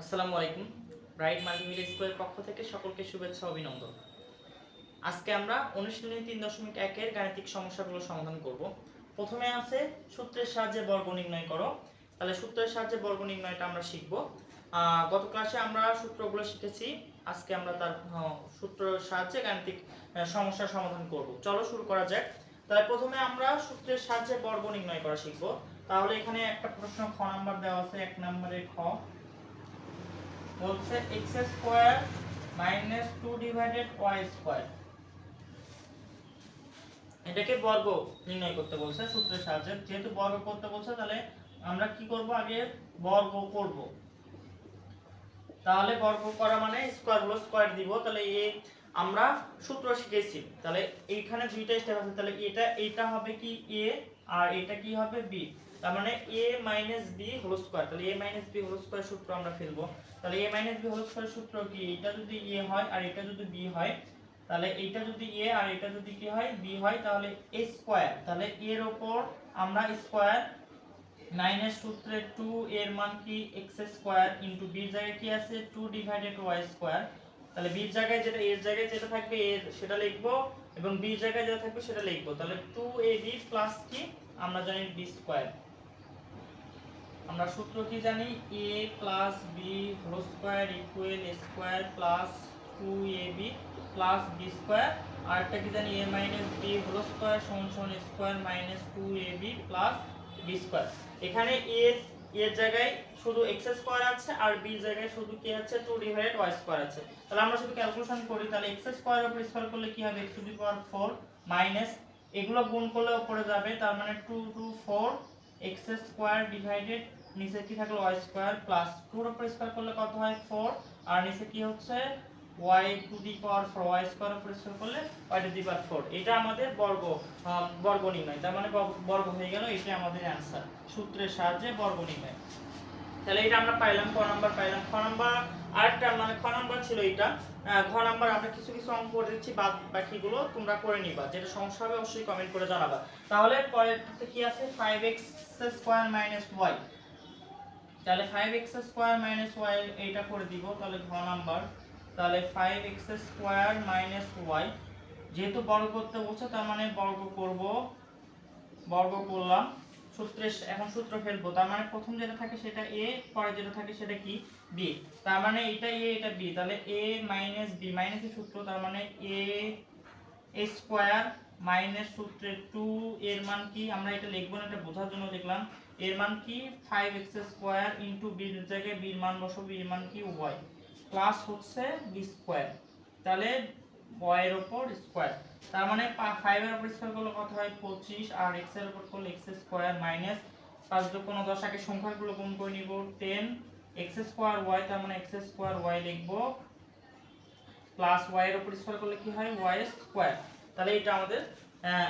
আসসালামু আলাইকুম। Bright multimedia স্কুলের পক্ষ থেকে সকলকে শুভেচ্ছা অভিনন্দন। আজকে আমরা অনুশীলনী তিন দশমিক একের গাণিতিক সমস্যাগুলো সমাধান করব। প্রথমে আছে সূত্রের সাহায্যে বর্গ নির্ণয় করো। তাহলে সূত্রের সাহায্যে বর্গ নির্ণয়টা আমরা শিখব। গত ক্লাসে আমরা সূত্রগুলো শিখেছি। আজকে আমরা তার সূত্রের সাহায্যে গাণিতিক সমস্যার সমাধান করব। চলো শুরু করা যাক। তাহলে প্রথমে আমরা সূত্রের সাহায্যে বর্গ নির্ণয় করা শিখব। তাহলে এখানে একটা প্রশ্ন খ নাম্বার দেওয়া আছে, এক নম্বরে খ। বলছে X square minus two divided Y square এটাকে বর্গ নির্ণয় করতে বলছে, সূত্রের সাহায্যে। যেহেতু বর্গ করতে বলছে, তাহলে আমরা কি করব আগে? বর্গ করব। তাহলে বর্গ করা মানে স্কোয়ার হলো স্কোয়ার দিব। তাহলে এ আমরা সূত্র শিখেছি। তাহলে এইখানে দুইটা স্টেপ আছে। তাহলে এটা এটা হবে কি এ আর এটা কি হবে বি তার মানে A minus B whole square তাহলে A minus B whole square সূত্র আমরা ফেলব। তাহলে A minus B whole square সূত্র কি? এটা যদি এ হয় আর এটা যদি বি হয়, তাহলে এইটা যদি এ আর এটা যদি কি হয়? বি হয়, তাহলে এ স্কোয়ার তাহলে এর ওপর আমরা স্কোয়ার নাইনের সূত্রে টু এর মান কি? এক্স স্কোয়ার ইন্টু বির জায়গায় কি আছে? টু ডিভাইডেড ওয়াই স্কোয়ার তাহলে বির জায়গায় যেটা এর জায়গায় যেটা থাকবে এর সেটা লিখব এবং বির জায়গায় যেটা থাকবে সেটা লিখব। তাহলে টু এ বি প্লাস কি? আমরা জানি বি স্কোয়ার আমরা সূত্র কি জানি? A plus B whole square equal A square plus two A B plus B square আর একটা কি জানি? A minus B whole square সমান সমান square minus two A B plus B square এখানে এ এর জায়গায় শুধু এক্স স্কোয়ার আছে আর বি জায়গায় শুধু কি আছে টু ডিভাইডেড ওয়াই স্কোয়ার আছে। তাহলে আমরা শুধু ক্যালকুলেশন করি, তাহলে এক্স স্কোয়ার উপর স্কোয়ার করলে কি হবে? X to the power four minus এগুলো গুণ করলে উপরে যাবে, তার মানে two two four X square divided নিচে কি থাকল ওয়াই স্কোয়ার প্লাস টুর উপর স্কোয়ার করলে কত হয়? ফোর আর নিচে কি হচ্ছে? Y to the power four Y square উপর করলে Y to the power four এটা আমাদের বর্গ বর্গ নির্ণয়। তার মানে বর্গ- হয়ে গেল এটা আমাদের অ্যান্সার সূত্রের সাহায্যে বর্গ নির্ণয়। তাহলে এটা আমরা পাইলাম, ক নাম্বার পাইলাম। খ নাম্বার আরেকটা মানে খ নাম্বার ছিল এটা। ঘ নাম্বার আমরা কিছু কিছু অঙ্ক করে দিচ্ছি, বাদ বাকিগুলো তোমরা করে নিবা। যেটা সমস্যা হবে, অবশ্যই কমেন্ট করে জানাবা। তাহলে পরেরটাতে কি আছে? Five X square minus Y তাহলে five X square minus Y এইটা করে দিব। তাহলে ঘ নাম্বার তাহলে five X square minus Y যেহেতু বর্গ করতে বলছে, তার মানে বর্গ করব, বর্গ করলাম, সূত্রে এখন সূত্র ফেলব, তার মানে প্রথম যেটা থাকে সেটা এ পরে যেটা থাকে সেটা কি? বি তার মানে এটা এ এটা বি তাহলে এ মাইনাস বি মাইনাসের সূত্র, তার মানে এ এ স্কোয়ার মাইনাস সূত্রে টু এর মান কি? আমরা এটা লিখব না, এটা বোঝার জন্য লিখলাম এর মান কি? ফাইভ এক্স স্কোয়ার ইন্টু বির জায়গায় বির মান বসবো বির মান কি? ওয়াই প্লাস হচ্ছে বি স্কোয়ার তাহলে ওয়াইয়ের ওপর স্কোয়ার তার মানে ফাইভের ওপর স্কোয়ার করলে কত হয়? পঁচিশ। আর এক্সের ওপর করলে এক্স স্কোয়ার মাইনাস পাঁচ যোগ কোনো দশ। আগে সংখ্যাগুলো গুণ করে নিব। টেন এক্স স্কোয়ার ওয়াই তার মানে এক্স স্কোয়ার ওয়াই লিখব। প্লাস ওয়াই এর উপর স্কোয়ার করলে কি হয়? ওয়াই স্কোয়ার তাহলে এটা আমাদের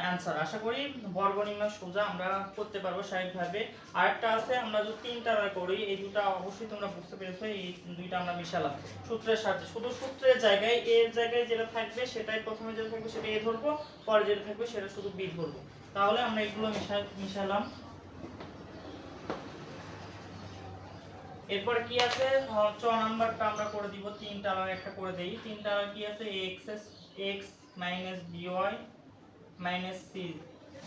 অ্যান্সার আশা করি বর্গ নির্ণয় সোজা আমরা করতে পারব স্বাভাবিকভাবে। আরেকটা আছে আমরা যদি তিনটা করি এই দুটো অবশ্যই তোমরা বুঝতে পেরেছ এই দুইটা আমরা মিশালাম। সূত্রের সাথে শুধু সূত্রের জায়গায় এর জায়গায় যেটা থাকবে সেটাই প্রথমে যেটা থাকবে সেটা এ ধরবো পরে যেটা থাকবে সেটা শুধু বি ধরবো। তাহলে আমরা এগুলো মিশা মিশালাম। এরপর কি আছে? আহ, চ নাম্বারটা আমরা করে দিব তিনটা একটা করে দেই। তিনটা কি আছে? X X minus B Y minus C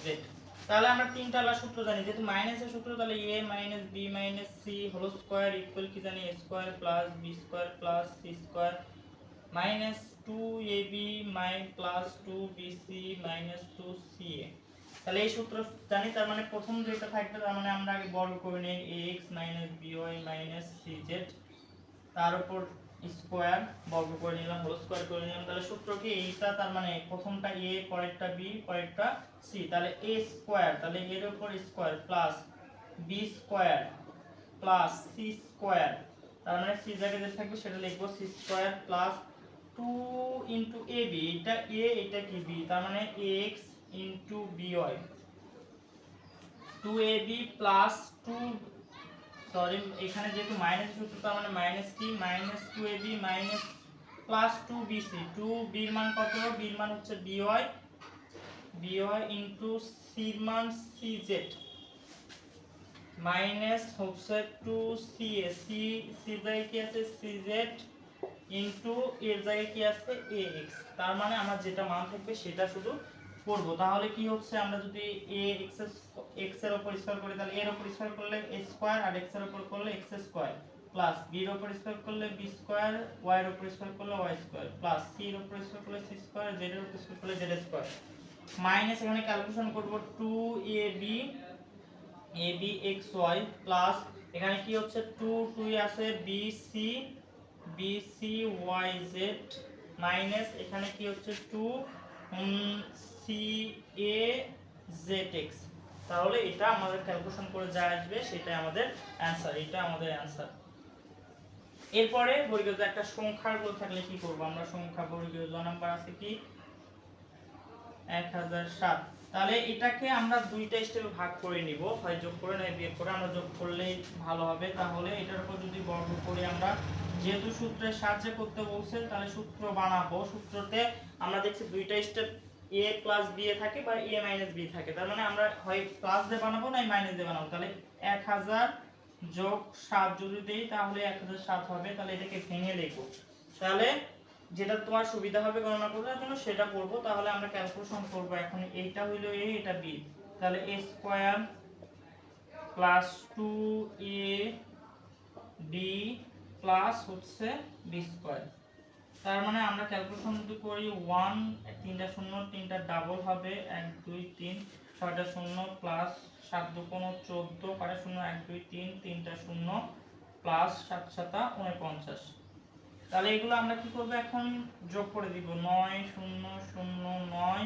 Z তাহলে আমরা তিনটা আলাদা সূত্র জানি। যেহেতু মাইনাসের সূত্র, তাহলে A minus B minus C whole square equal কি জানি? A square plus B square plus C square minus two A B my plus two B C minus two C A তাহলে এই সূত্র জানি, তার মানে প্রথম যেটা থাকবে, তার মানে আমরা আগে বর্গ করে নিই X minus B Y minus C Z তার উপর স্কোয়ার বর্গ করে নিলাম, হোল স্কোয়ার করে নিলাম। তাহলে সূত্র কি? এইটা তার মানে প্রথমটা এ পরেরটা বি পরেরটা সি তাহলে এ স্কোয়ার, তাহলে এর উপর square plus B square plus C square. তার মানে সি জায়গায় যেটা থাকবে সেটা লিখব C square plus two into A B এটা এ এটা কি বি তার মানে X into B Y two A B plus two sorry এখানে যেহেতু মাইনাস সূত্র তার মানে মাইনাস কি minus two A B minus plus two B C two বির মান কত? বির মান হচ্ছে বিওয়াই বিওয়াই ইন্টু সির মান সি জেড মাইনাস হচ্ছে two C A C C জায়গায় কি আছে? সি জেড ইন্টু এর জায়গায় কি আছে? এ এক্স তার মানে আমার যেটা মান থাকবে সেটা শুধু করব, তাহলে কি হচ্ছে, আমরা যদি এ এক্স এক্সের উপর স্কয়ার করি, তাহলে এর উপর স্কয়ার করলে এ স্কয়ার আর এক্সের উপর করলে এক্স স্কয়ার প্লাস বি এর উপর স্কয়ার করলে বি স্কয়ার ওয়াই এর উপর স্কয়ার করলে ওয়াই স্কয়ার প্লাস সি এর উপর স্কয়ার করলে সি স্কয়ার জেড এর উপর স্কয়ার করলে জেড স্কয়ার মাইনাস এখানে ক্যালকুলেশন করব two A B A B X Y plus এখানে কি হচ্ছে টু টু আছে B C B C Y Z minus এখানে কি হচ্ছে two C A Z X তাহলে এটা আমাদের ক্যালকুলেশন করে যা আসবে, সেটাই আমাদের অ্যান্সার এটা আমাদের অ্যান্সার এরপরে বর্গীয় একটা সংখ্যারগুলো থাকলে কি করব আমরা? সংখ্যা বর্গীয় নাম্বার আছে কি? এক হাজার সাত। তাহলে এটাকে আমরা দুইটা স্টেপে ভাগ করে নিব। হয় যোগ করে নয়, বিয়োগ করে আমরা যোগ করলেই ভালো হবে। তাহলে এটার উপর যদি বর্গ করি আমরা, যেহেতু সূত্রের সাহায্যে করতে বলছে, তাহলে সূত্র বানাবো। সূত্রতে আমরা দেখছি দুইটা step A plus B A থাকে বা এ মাইনাস বি থাকে। তার মানে আমরা হয় প্লাস দিয়ে বানাবো না মাইনাস দিয়ে বানাবো। তাহলে এক হাজার যোগ সাত যদি দিই, তাহলে এক হাজার সাত হবে। তাহলে এটাকে ভেঙে লিখব তাহলে যেটা তোমার সুবিধা হবে গণনা করার জন্য, সেটা করব। তাহলে আমরা ক্যালকুলেশন করব এখন এইটা হইল এ এটা বি তাহলে A square plus two A B plus হচ্ছে বি স্কোয়ার তার মানে আমরা ক্যালকুলেশন যদি করি ওয়ান তিনটা শূন্য, তিনটা ডাবল হবে এক, দুই, তিন, ছয়টা শূন্য প্লাস সাত দু কোনো চোদ্দ কাটা শূন্য? এক, দুই, তিন, তিনটা শূন্য প্লাস সাত সাতা উনপঞ্চাশ তাহলে এগুলো আমরা কি করব এখন? যোগ করে দিব নয়, শূন্য শূন্য, নয়,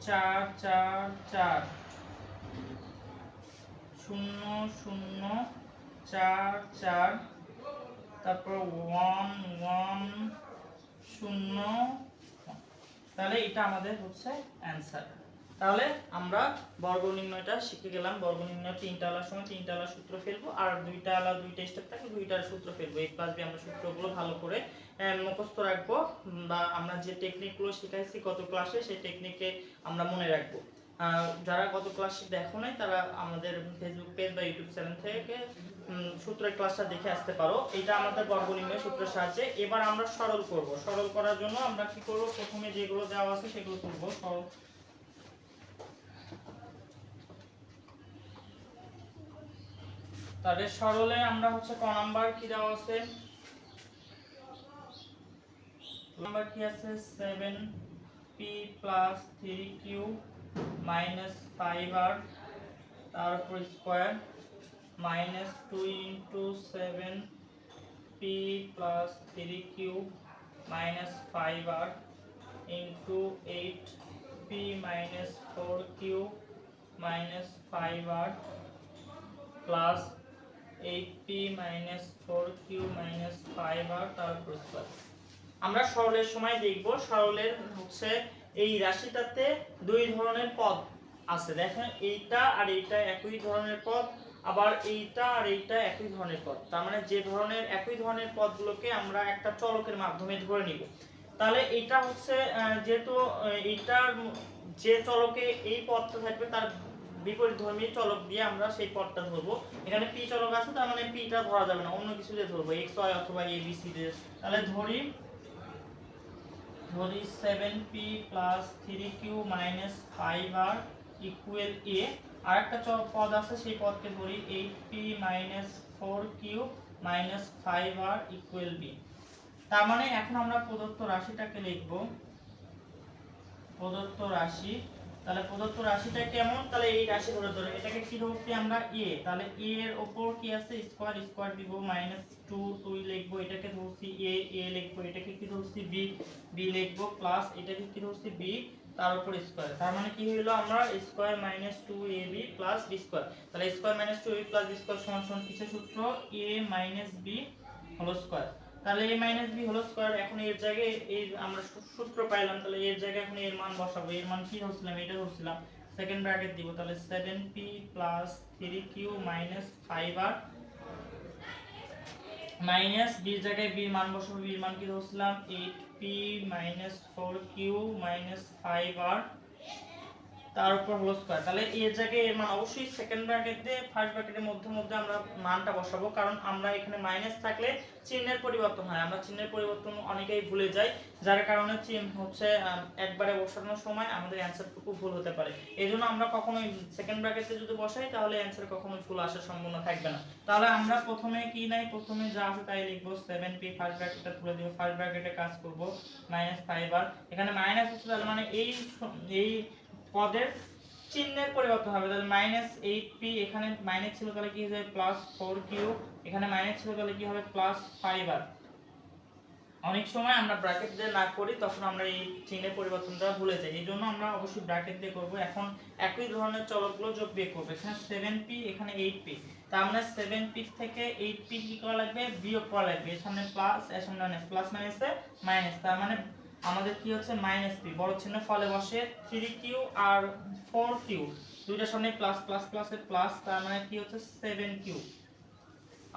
চার চার চার। শূন্য শূন্য, চার চার। তারপর ওয়ান ওয়ান শূন্য। তাহলে এটা আমাদের হচ্ছে অ্যান্সার তাহলে আমরা বর্গ নির্ণয়টা শিখে গেলাম। বর্গ নির্ণয় তিনটা আলার সময় তিনটা আলার সূত্র ফেলব আর দুইটা আলা দুইটা স্টেপ থাকে দুইটার সূত্র ফেলব। এই প্লাস বি আমরা সূত্রগুলো ভালো করে মুখস্থ রাখব বা আমরা যে টেকনিকগুলো শিখাইছি গত ক্লাসে সেই টেকনিকে আমরা মনে রাখব। যারা গত ক্লাসে দেখো নাই, তারা আমাদের ফেসবুক পেজ বা ইউটিউব চ্যানেল থেকে সূত্রের ক্লাসটা দেখে আসতে পারো। এটা আমাদের বর্গ নির্ণয় সূত্রের সাহায্যে। এবার আমরা সরল করব। সরল করার জন্য আমরা কি করব? প্রথমে যেগুলো দেওয়া আছে সেগুলো করব সরল। তাহলে সরলে আমরা হচ্ছে ক নাম্বার কি দেওয়া আছে? নাম্বার কি আছে? 7 P plus three Q minus five R square minus two into seven P plus three Q minus five R into eight P minus four Q minus five R plus eight P minus four Q minus five R তারপর square আমরা সরলের সময় দেখব। সরলের হচ্ছে এই রাশিটাতে দুই ধরনের পদ আছে। দেখেন এইটা আর এইটা একই ধরনের পদ। আবার এইটা আর এইটা একই ধরনের পদ। তার মানে যে ধরনের, একই ধরনের পদগুলোকে আমরা একটা চলকের মাধ্যমে ধরে নিব। তাহলে এটা হচ্ছে যেহেতু এইটার যে চলকে এই পদটা থাকবে, তার বিপরীত ধর্মী চলক দিয়ে আমরা সেই পদটা ধরবো। এখানে পি চলক আছে, তার মানে পিটা ধরা যাবে না, অন্য কিছু দিয়ে ধরবো এক্স ওয়াই অথবা এ বি সি দিয়ে। তাহলে ধরি ধরি seven P plus three Q minus five R equal A আর একটা পদ আছে, সেই পদকে ধরি eight P minus four Q minus five R equal B তার মানে এখন আমরা প্রদত্ত রাশিটাকে লিখব। প্রদত্ত রাশি। তাহলে প্রদত্ত রাশিটা কেমন? তাহলে এই রাশি ধরে ধরে এটাকে কি ধরছি আমরা? এ তাহলে এ এর ওপর কি আছে? স্কোয়ার স্কোয়ার দিব মাইনাস টু টু লিখব, এটাকে ধরছি এ এ লিখব, এটাকে কি ধরছি বি বি লিখব প্লাস এটাকে কি ধরছি বি তার উপর স্কোয়ার তার মানে কি হলো আমরা square minus two A B plus B square তাহলে square minus two A plus B square সমান সমান কিসের সূত্র? A minus B whole square তাহলে A minus B whole square এখন এর জায়গায় এই আমরা সূত্র পাইলাম, তাহলে এর জায়গায় এখন এর মান বসাবো। এর মান কি ধরছিলাম? এটা ধরছিলাম। সেকেন্ড ব্র্যাকেট দিব। তাহলে seven P plus three Q minus five R minus বির জায়গায় বির মান বসাবো, বির মান কি ধরছিলাম? Eight P minus four Q minus five R তার উপর হোল স্কয়ার তাহলে এর জায়গায় এর মান অবশ্যই সেকেন্ড ব্র্যাকেট দিয়ে ফার্স্ট ব্র্যাকেটের মধ্যে মধ্যে আমরা মানটা বসাবো, কারণ আমরা এখানে মাইনাস থাকলে চিহ্নের পরিবর্তন হয়। আমরা চিহ্নের পরিবর্তন অনেকেই ভুলে যাই, যার কারণে চিহ্ন হচ্ছে একবারে বসানোর সময় আমাদের অ্যান্সারটুকু ভুল হতে পারে। এই জন্য আমরা কখনোই সেকেন্ড ব্র্যাকেটে যদি বসাই, তাহলে অ্যান্সার কখনোই ভুল আসার সম্ভাবনা থাকবে না। তাহলে আমরা প্রথমে কি নাই? প্রথমে যা আছে তাই লিখব। সেভেন পি ফার্স্ট ব্র্যাকেটটা তুলে দিব। ফার্স্ট ব্র্যাকেটে কাজ করব। মাইনাস ফাইভ আর এখানে মাইনাস আছে তাহলে মানে এই এই পদের চিহ্নের পরিবর্তন হবে। তাহলে মাইনাস এইট পি এখানে মাইনাস ছিল তাহলে কি হয়ে যাবে? প্লাস ফোর কিউ এখানে মাইনাস ছিল তাহলে কি হবে? প্লাস ফাইভ আর অনেক সময় আমরা ব্র্যাকেট দিয়ে না করি, তখন আমরা এই চিহ্নের পরিবর্তনটা ভুলে যাই। এই জন্য আমরা অবশ্যই ব্র্যাকেট দিয়ে করব। এখন একই ধরনের চলকগুলো যোগ বিয়োগ করব। এখানে সেভেন পি এখানে এইট পি তার মানে সেভেন পি থেকে এইট পি কি করা লাগবে? বিয়োগ করা লাগবে। এর সামনে প্লাস এর সামনে প্লাস মাইনাসে মাইনাস তার মানে আমাদের কি হচ্ছে? মাইনাস পি বড় চিহ্ন ফলে বসে থ্রি কিউ আর ফোর কিউ দুইটার সামনে প্লাস প্লাস প্লাসে প্লাস তার মানে কি হচ্ছে? সেভেন কিউ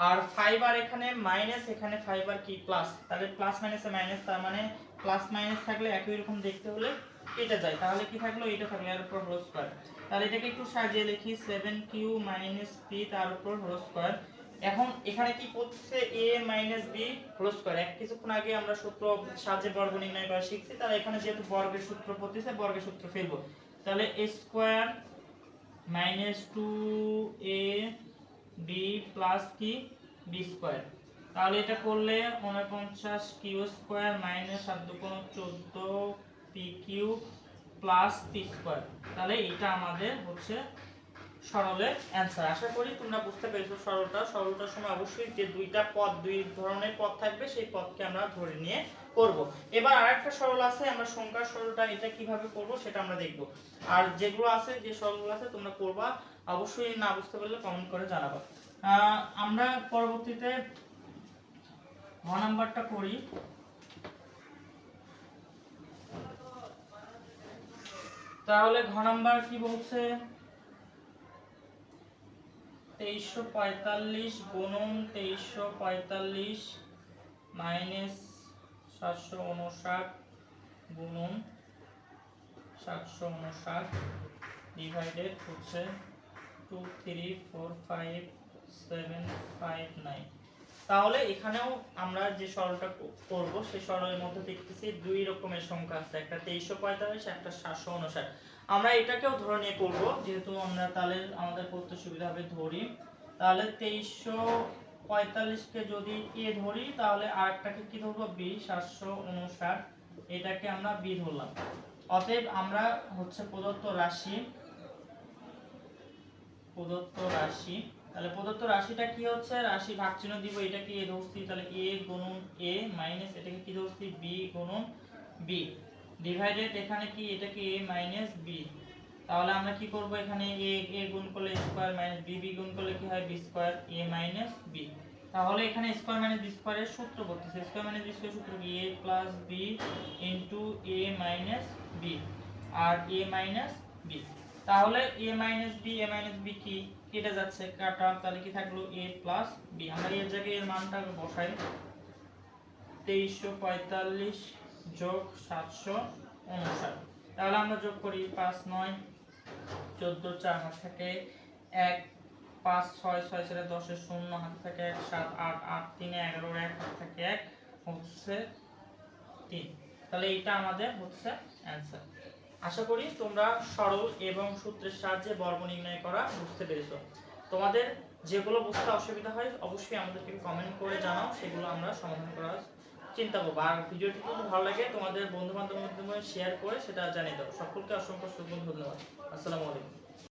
আর ফাইভ আর এখানে মাইনাস এখানে ফাইভ আর কি? প্লাস তাহলে প্লাস মাইনাসে মাইনাস তার মানে প্লাস মাইনাস থাকলে একই রকম দেখতে হলে এটা যায়। তাহলে কি থাকল? এটা থাকল। এর উপর হোল স্কয়ার তাহলে এটাকে একটু সাজিয়ে লিখি সেভেন কিউ মাইনাস পি তার উপর হোল স্কয়ার এখন এখানে কি করছে? A minus B whole square এক কিছুক্ষণ আগে আমরা সূত্র সাহায্যে বর্গ নির্ণয় করা শিখছি। তাহলে এখানে যেহেতু বর্গের সূত্র পড়তেছে বর্গের সূত্র ফেলব। তাহলে A square minus two A B plus কি? বি স্কয়ার তাহলে এটা করলে উনপঞ্চাশ কিউ স্কয়ার মাইনাস সাত দুগুণ চোদ্দ P Q plus P square তাহলে এটা আমাদের হচ্ছে সরলের অ্যান্সার আশা করি তোমরা বুঝতে পেরেছ সরলটা। সরলটার সময় অবশ্যই যে দুইটা পদ, দুই ধরনের পদ থাকবে, সেই পদকে আমরা ধরে নিয়ে করব। এবার আরেকটা সরল আছে, আমরা সংখ্যার সরলটা এটা কীভাবে করব সেটা আমরা দেখব। আর যেগুলো আছে, যে সরলগুলো আছে, তোমরা করবা। অবশ্যই না বুঝতে পারলে কমেন্ট করে জানাবা। আমরা পরবর্তীতে ঘ নাম্বারটা করি। তাহলে ঘ নাম্বার কি বলছে তেইশশো পঁয়তাল্লিশ গুণন তেইশশো পঁয়তাল্লিশ মাইনাস সাতশো উনষাট গুণন সাতশো উনষাট ডিভাইডেড হচ্ছে two three four five seven five nine. তাহলে এখানেও আমরা যে সরলটা করব সেই সরলের মধ্যে দেখতেছি দুই রকমের সংখ্যা আছে, একটা তেইশশো পঁয়তাল্লিশ, একটা সাতশো উনষাট। আমরা এটাকেও ধরে নিয়ে করব, যেহেতু আমরা তাহলে আমাদের করতে সুবিধা হবে ধরি। তাহলে তেইশশো পঁয়তাল্লিশকে যদি এ ধরি, তাহলে আরেকটাকে কি ধরবো? বি, সাতশো উনষাট। এটাকে আমরা বি ধরলাম। অতএব আমরা হচ্ছে প্রদত্ত রাশি প্রদত্ত রাশি। তাহলে প্রদত্ত রাশিটা কি হচ্ছে? রাশি ভাগ চিহ্ন দিব, এটাকে এ ধরছি, তাহলে এ গুণন এ মাইনাস এটাকে কি ধরছি? বি গুণন বি। ডিভাইডেড এখানে কি এটাকে এ মাইনাস বি তাহলে আমরা কি করব এখানে? এ এ গুণ করলে স্কয়ার মাইনাস বি বি গুণ করলে কি হয়? B square A minus B তাহলে এখানে স্কয়ার মাইনাস বি স্কয়ারের সূত্র করতেছে স্কয়ার মাইনাস বি স্কয়ার সূত্র কি? A plus B into A minus B R A minus B তাহলে A minus B A minus B কি? কেটে যাচ্ছে। কাটা, তাহলে কি থাকল? এ প্লাস বি আমরা এর জায়গায় এর মানটা বসাই। তেইশশো পঁয়তাল্লিশ যোগ সাতশো উনষাট। তাহলে আমরা যোগ করি পাঁচ, নয়, চোদ্দ, চার, হাত থেকে এক, পাঁচ, ছয় ছয় ছেড়ে দশের শূন্য, হাত থেকে এক, সাত, আট আট, তিনে এগারো, এক, হাত থেকে এক, হচ্ছে তিন। তাহলে এইটা আমাদের হচ্ছে অ্যান্সার। আশা করি তোমরা সরল এবং সূত্রের সাহায্যে বর্গ নির্ণয় করা বুঝতে পেরেছ। তোমাদের যেগুলো বুঝতে অসুবিধা হয়, অবশ্যই আমাদেরকে কমেন্ট করে জানাও, সেগুলো আমরা সমাধান করার চিন্তা করব। আর ভিডিওটি যদি ভালো লাগে, তোমাদের বন্ধু বান্ধবের মাধ্যমে শেয়ার করে সেটা জানিয়ে দাও। সকলকে অসংখ্য অসংখ্য ধন্যবাদ। আসসালামু আলাইকুম।